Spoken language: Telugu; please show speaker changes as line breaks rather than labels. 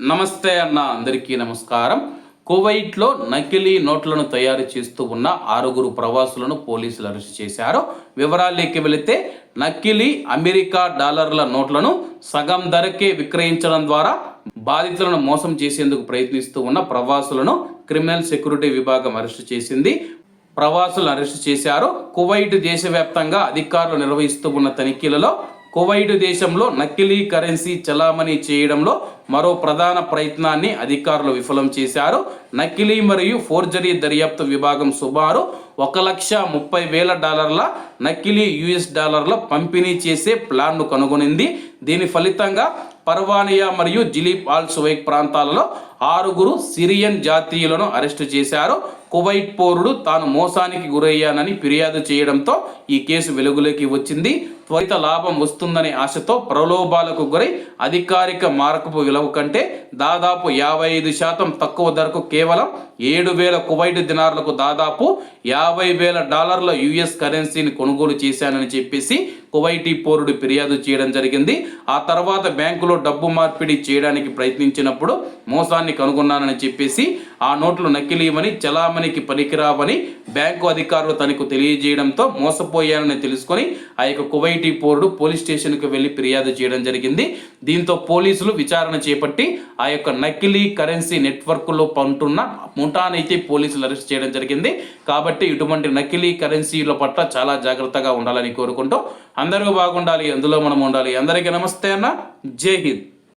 నమస్తే అన్న అందరికీ నమస్కారం. కువైట్లో నకిలీ నోట్లను తయారు చేస్తూ ఉన్న ఆరుగురు ప్రవాసులను పోలీసులు అరెస్ట్ చేశారు. వివరాల్లోకి వెళితే నకిలీ అమెరికా డాలర్ల నోట్లను సగం ధరకే విక్రయించడం ద్వారా బాధితులను మోసం చేసేందుకు ప్రయత్నిస్తూ ఉన్న ప్రవాసులను క్రిమినల్ సెక్యూరిటీ విభాగం అరెస్ట్ చేసింది. ప్రవాసులను అరెస్ట్ చేశారు. కువైట్ దేశవ్యాప్తంగా అధికారులు నిర్వహిస్తూ ఉన్న తనిఖీలలో కువైట్ దేశంలో నకిలీ కరెన్సీ చలామణి చేయడంలో మరో ప్రధాన ప్రయత్నాన్ని అధికారులు విఫలం చేశారు. నకిలీ మరియు ఫోర్జరీ దర్యాప్తు విభాగం సుమారు ఒక లక్ష ముప్పై వేల డాలర్ల నకిలీ యుఎస్ డాలర్ల పంపిణీ చేసే ప్లాన్ను కనుగొనింది. దీని ఫలితంగా పర్వానియా మరియు జిలీప్ ఆల్ సువైక్ ప్రాంతాలలో ఆరుగురు సిరియన్ జాతీయులను అరెస్టు చేశారు. కువైట్ పౌరుడు తాను మోసానికి గురయ్యానని ఫిర్యాదు చేయడంతో ఈ కేసు వెలుగులోకి వచ్చింది. త్వరిత లాభం వస్తుందనే ఆశతో ప్రలోభాలకు గురై అధికారిక మార్కపు విలువ కంటే దాదాపు యాభై ఐదు శాతం తక్కువ ధరకు కేవలం ఏడు వేల కువైట్ దినార్లకు దాదాపు యాభై వేల డాలర్ల యుఎస్ కరెన్సీని కొనుగోలు చేశానని చెప్పేసి కువైటీ పౌరుడు ఫిర్యాదు చేయడం జరిగింది. ఆ తర్వాత బ్యాంకులో డబ్బు మార్పిడి చేయడానికి ప్రయత్నించినప్పుడు మోసాన్ని కనుగొన్నానని చెప్పేసి ఆ నోట్లు నకిలీవని చలామణికి పనికిరావని బ్యాంకు అధికారులు తనకు తెలియజేయడంతో మోసపోయానని తెలుసుకొని ఆ యొక్క కువైటీ పౌరుడు పోలీస్ స్టేషన్కు వెళ్ళి ఫిర్యాదు చేయడం జరిగింది. దీంతో పోలీసులు విచారణ చేపట్టి ఆ యొక్క నకిలీ కరెన్సీ నెట్వర్క్లో పంటున్న ముఠానైతే పోలీసులు అరెస్ట్ చేయడం జరిగింది. కాబట్టి ఇటువంటి నకిలీ కరెన్సీల పట్ల చాలా జాగ్రత్తగా ఉండాలని కోరుకుంటూ అందరూ బాగుండాలి అందులో మనం ఉండాలి. అందరికీ నమస్తే అన్న. జై హింద్.